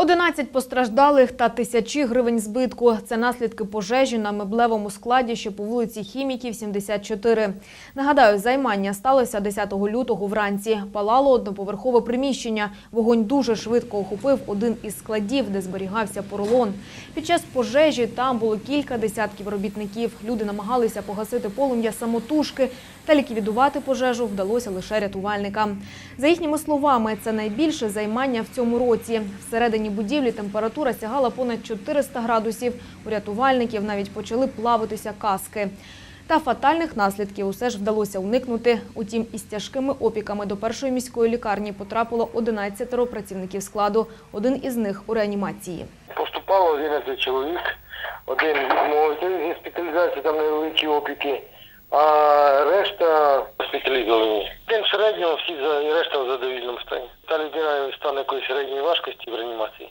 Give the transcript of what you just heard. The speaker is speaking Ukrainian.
11 постраждалих та тисячі гривень збитку. Це наслідки пожежі на меблевому складі, що по вулиці Хіміків, 74. Нагадаю, займання сталося 10 лютого вранці. Палало одноповерхове приміщення. Вогонь дуже швидко охопив один із складів, де зберігався поролон. Під час пожежі там було кілька десятків робітників. Люди намагалися погасити полум'я самотужки, та ліквідувати пожежу вдалося лише рятувальникам. За їхніми словами, це найбільше займання в цьому році. Всередині будівлі температура сягала понад 400 градусів. У рятувальників навіть почали плавитися каски. Та фатальних наслідків усе ж вдалося уникнути. Утім, із тяжкими опіками до першої міської лікарні потрапило 11 працівників складу. Один із них у реанімації. Поступало 11 чоловік, один відмовився від госпіталізації, там невеликі опіки, а решта госпіталізовані. Один в всі за і решта в людина якоїсь середньої важкості в реанімації.